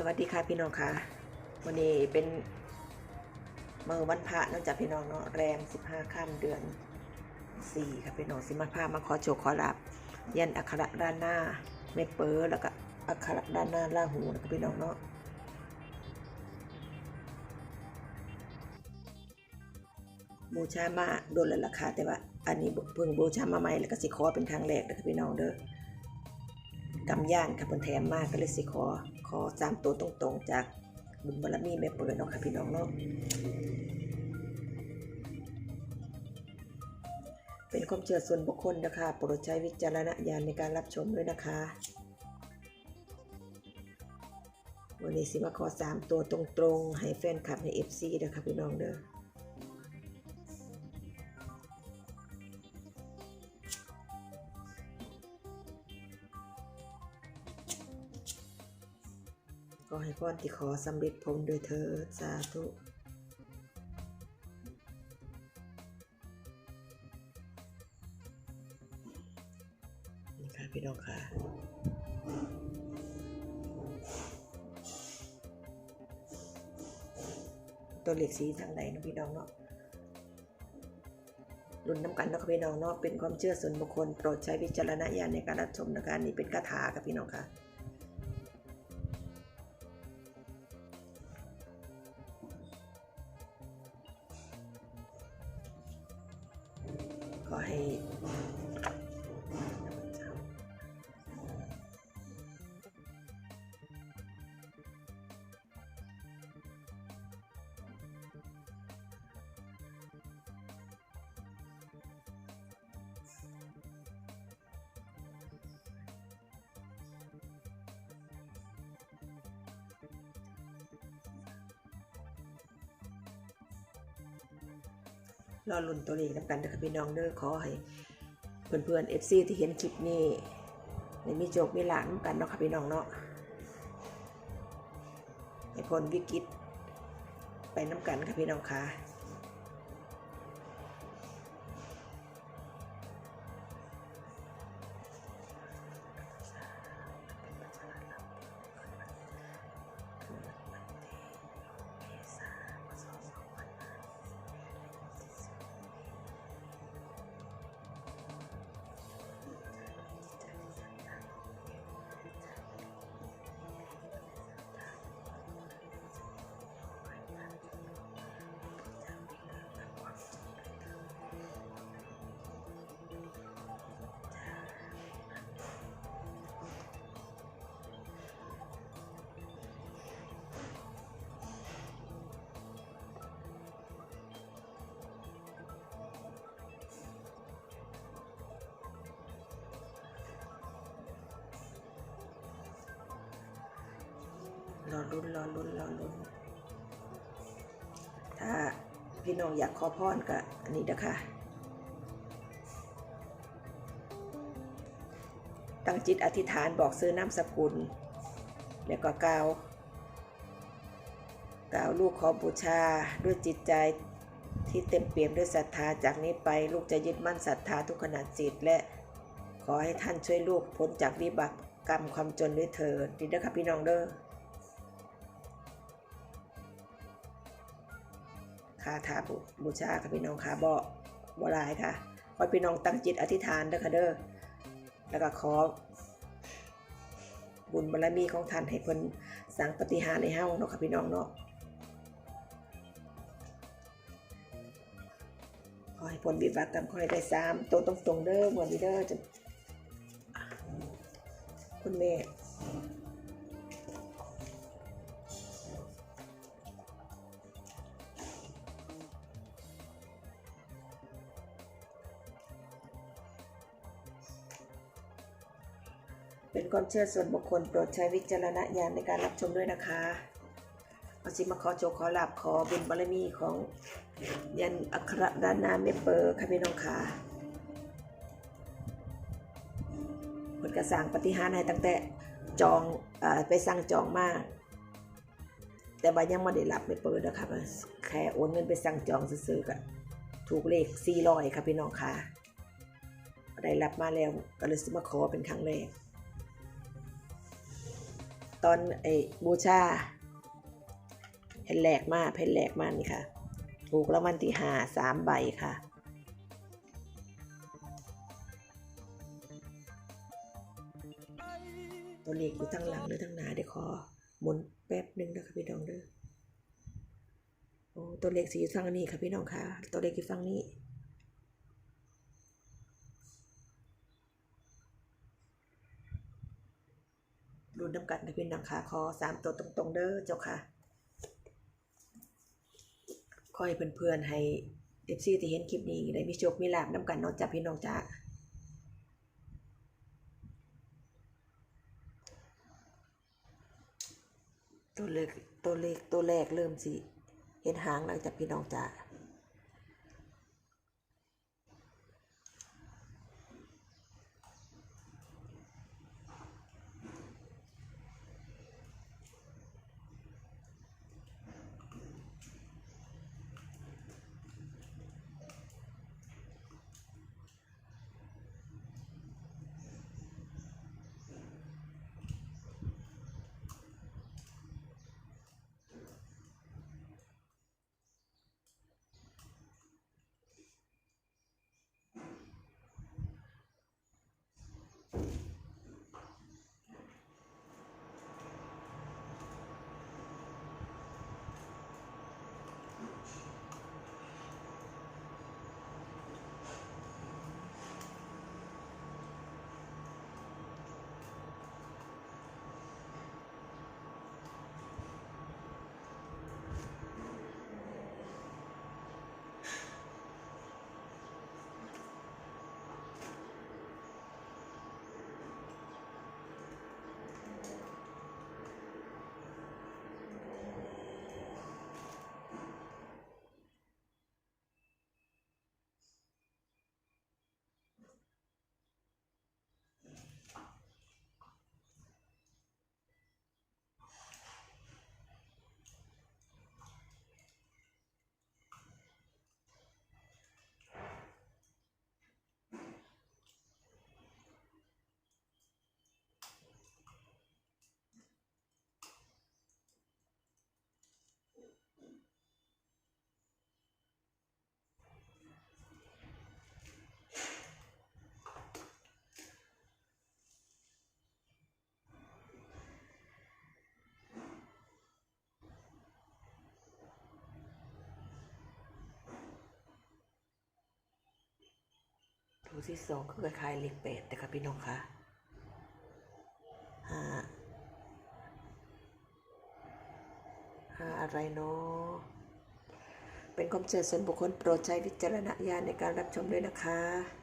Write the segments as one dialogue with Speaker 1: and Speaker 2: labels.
Speaker 1: สวัสดีค่ะพี่น้องค่ะ วันนี้เป็นมือวันพระเนอกจากพี่น้องเนาะแรม15ค่ำเดือน4ค่ะพี่น้องสิมาพามาขอโชคขอลาบยันอักขระด้านหน้าเมเปอร์แล้วก็อักขระด้านหน้าล่าหูนะคะพี่น้องเนาะบูชามาโดนแล้วราคาแต่ว่าอันนี้เพิ่งบูชามาใหม่แล้วก็สิขอเป็นครั้งแรกนะคะพี่น้องเด้อกำย่านค่ะเพิ่นแถมมากก็เลยสิขอ ขอสามตัวตรงๆ จากบุญบารมีแม่เปิดเนาะค่ะพี่น้องเนาะเป็นความเชื่อส่วนบุคคลนะคะโปรดใช้วิจารณญาณในการรับชมด้วยนะคะ วันนี้สิมาขอสามตัวตรงๆ ให้แฟนคลับให้ FC นะคะพี่น้องเด้อ ให้พรที่ขอสำเร็จผลโดยเธอสาธุนี่ค่ะพี่น้องค่ะตัวเหลขสีทางใดเนะพี่น้องเนาะรุ่นน้ำกันนะค่ะพี่น้องเนาะเป็นความเชื่อส่วนบุคคลโปรดใช้วิจารณญาณในการรับชมนะคะนี่เป็นคาถาค่ะพี่น้องค่ะ รอลุ้นตัวเลขน้ำกันนะคะพี่น้องเด้อขอให้เพื่อนๆ FC ที่เห็นคลิปนี้ในมีโจกมีหลานำกันเนาะค่ะพี่น้องเนาะให้พ้นวิกฤตไปน้ำกันค่ะพี่น้องค่ะ รอลุ้นรอลุ้นรอลุ้นถ้าพี่น้องอยากขอพรก็อันนี้นะคะตั้งจิตอธิษฐานบอกซื้อนามสกุล แล้วก็กล่าวกล่าวลูกขอบูชาด้วยจิตใจที่เต็มเปี่ยมด้วยศรัทธาจากนี้ไปลูกจะยึดมั่นศรัทธาทุกขณะจิตและขอให้ท่านช่วยลูกพ้นจากวิบากกรรมความจนด้วยเถิดดีเด้อค่ะพี่น้องเด้อ คาถาบูบูชาค่ะพี่น้องค่ะบ่บ่หลายค่ะขอพี่น้องตั้งจิตอธิษฐานเด้อค่ะเด้อแล้วก็ขอ บุญบารมีของท่านให้เพิ่นสร้างปฏิหารในเฮาเนาะค่ะพี่น้องเนาะขอให้ผลวิบากกรรมขอให้ได้สามตัวตรงๆเด้อหมดนี้เด้อจะคุณแม่ ความเชื่อส่วนบุคคลโปรดใช้วิจารณญาณในการรับชมด้วยนะคะเอาสิมาขอโจขอลาบขอบุญบารมีของยันอัครด้านหน้าเมเปอร์ค่ะพี่น้องค่ะผลกระสร้างปฏิหารให้ตั้งแต่จองอไปสั่งจองมาก แต่ว่ายังไม่ได้รับไม่เปิดนะคะแค่โอนเงินไปสั่งจองซื้อๆกันถูกเลข400ค่ะพี่น้องค่ะได้รับมาแล้วก็เลยสิมาขอเป็นครั้งแรก ตอนไอ้บูชาแผ่นแหลกมาแผ่นแหลกมากนี่ค่ะ ถูกรางวัลที่ห้าสามใบค่ะตัวเลขอยู่ทั้งหลังหรือทั้งหน้าเดี๋ยวขอหมุนแป๊บหนึ่งนะคะพี่น้องเด้อโอ้ตัวเลขสีอยู่ฝั่งนี้ค่ะพี่น้องค่ะ ตัวเลขอยู่ฝั่งนี่ น้ำกันนะคะ ขอสามตัวตรงๆ เด้อเจ้าค่ะขอให้เพื่อนๆให้เอฟซีที่เห็นคลิปนี้ได้มีโชคมีลาบน้ำกันนอกจากพี่น้องจ้าตัวเลขตัวเลขตัวแรกเริ่มสิ เห็นหางแล้วจากพี่น้องจ้า ตัวที่สองคือคล้ายๆเลขแปดแต่ค่ะพี่น้องคะห้าห้าอะไรเนาะเป็นความเชื่อส่วนบุคคลโปรดใช้วิจารณญาณในการรับชมด้วยนะคะ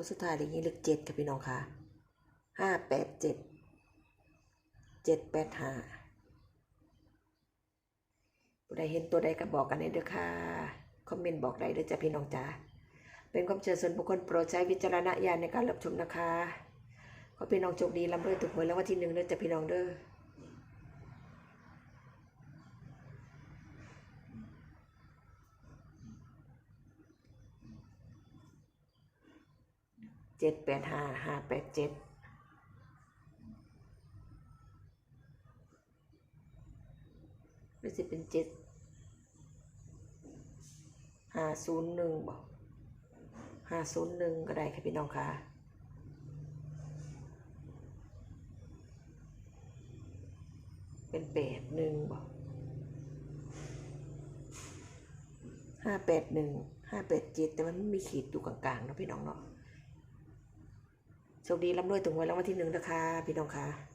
Speaker 1: ตัวสุดท้ายเลขนี้เลขเจ็ดค่ะพี่น้องค่ะห้าแปดเจ็ดเจ็ดแปดห้าผู้ใดเห็นตัวใดก็บอกกันในเด้อค่ะ คอมเมนต์บอกได้เด้อจ้ะพี่น้องจ๋าเป็นความเชื่อส่วนบุคคลโปรดใช้วิจารณญาณในการรับชมนะคะ ขอพี่น้องโชคดีร่ำรวยถูกหวยแล้ววันที่หนึ่งเด้อจ้ะพี่น้องเด้อ เจ็ดแปดห้าห้าแปดเจ็ดหรือจะเป็นเจ็ดห้าศูนย์หนึ่งบอกห้าศูนย์หนึ่งก็ได้ค่ะพี่น้องค่ะเป็นแปดหนึ่งบอกห้าแปดหนึ่งห้าแปดเจ็ดแต่มันไม่มีขีดอยู่กลางๆเนาะพี่น้องเนาะ โชคดีร่ำรวยถึงวันรางวัลที่หนึ่งนะคะ พี่น้องค่ะ